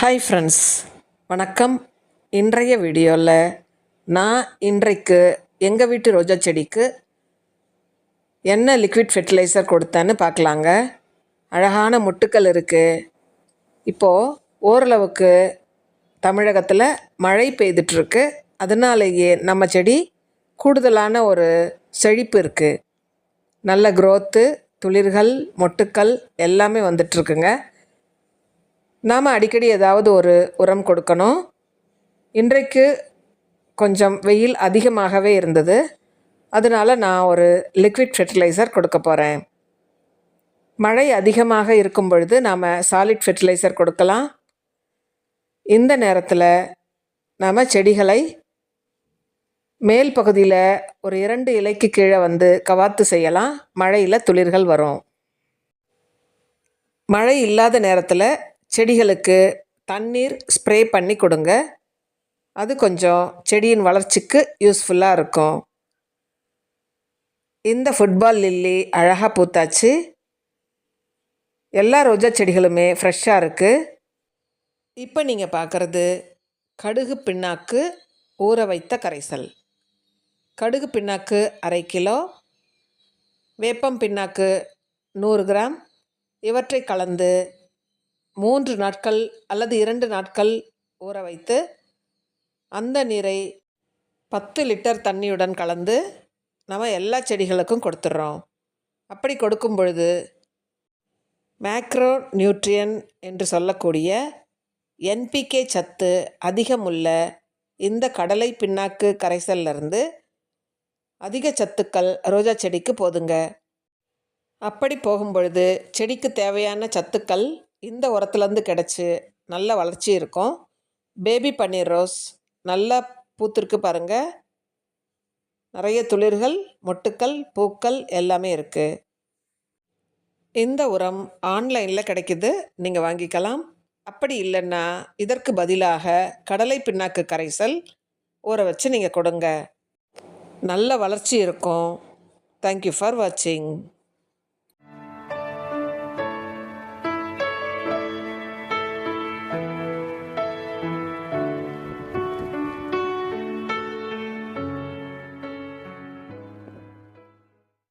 Hi friends வணக்கம். இன்றைய வீடியோவில் நான் இன்றைக்கு எங்கள் வீட்டு ரோஜா செடிக்கு என்ன லிக்விட் ஃபெர்டிலைசர் கொடுத்தேன்னு பார்க்கலாங்க. அழகான முட்டுக்கள் இருக்குது இப்போது ஓரளவுக்கு தமிழகத்தில் மழை பெய்துட்ருக்கு. அதனாலேயே நம்ம செடி கூடுதலான ஒரு செழிப்பு இருக்குது நல்ல க்ரோத்து துளிர்கள் மொட்டுக்கள் எல்லாமே வந்துட்டுருக்குங்க நாம் அடிக்கடி ஏதாவது ஒரு உரம் கொடுக்கணும். இன்றைக்கு கொஞ்சம் வெயில் அதிகமாகவே இருந்தது. அதனால் நான் ஒரு லிக்விட் ஃபெர்டிலைசர் கொடுக்க போகிறேன் மழை அதிகமாக இருக்கும் பொழுது நாம் சாலிட் ஃபெர்டிலைசர் கொடுக்கலாம். இந்த நேரத்தில் நாம் செடிகளை மேல் பகுதியில் ஒரு இரண்டு இலைக்கு கீழே வந்து கவாத்து செய்யலாம். மழையில் துளிர்கள் வரும். மழை இல்லாத நேரத்தில் செடிகளுக்கு தண்ணீர் ஸ்ப்ரே பண்ணி கொடுங்க. அது கொஞ்சம் செடியின் வளர்ச்சிக்கு யூஸ்ஃபுல்லாக இருக்கும். இந்த ஃபுட்பால் லில்லி அழகாக பூத்தாச்சு. எல்லா ரோஜா செடிகளுமே ஃப்ரெஷ்ஷாக இருக்குது இப்போ நீங்கள் பார்க்குறது கடுகு பின்னாக்கு ஊற வைத்த கரைசல். கடுகு பின்னாக்கு அரை கிலோ வேப்பம் பின்னாக்கு நூறு கிராம் இவற்றை கலந்து மூன்று நாட்கள் அல்லது இரண்டு நாட்கள் ஊற வைத்து அந்த நீரை பத்து லிட்டர் தண்ணியுடன் கலந்து நம்ம எல்லா செடிகளுக்கும் கொடுத்துட்றோம். அப்படி கொடுக்கும் பொழுது மேக்ரோ நியூட்ரியன் என்று சொல்லக்கூடிய என்பிகே சத்து அதிகமுள்ள இந்த கடலை பின்னாக்கு கரைசல்லிருந்து அதிக சத்துக்கள் ரோஜா செடிக்கு போதுங்க. அப்படி போகும்பொழுது செடிக்கு தேவையான சத்துக்கள் இந்த உரத்துலேருந்து கிடச்சி நல்ல வளர்ச்சி இருக்கும். பேபி பன்னீர் ரோஸ் நல்லா பூத்திருக்கு பாருங்கள் நிறைய துளிர்கள் மொட்டுக்கள் பூக்கள் எல்லாமே இருக்குது இந்த உரம் ஆன்லைனில் கிடைக்குது. நீங்கள் வாங்கிக்கலாம். அப்படி இல்லைன்னா இதற்கு பதிலாக கடலை பின்னாக்கு கரைசல் ஊற வச்சு நீங்கள் கொடுங்க. நல்ல வளர்ச்சி இருக்கும். தேங்க்யூ ஃபார் வாட்சிங்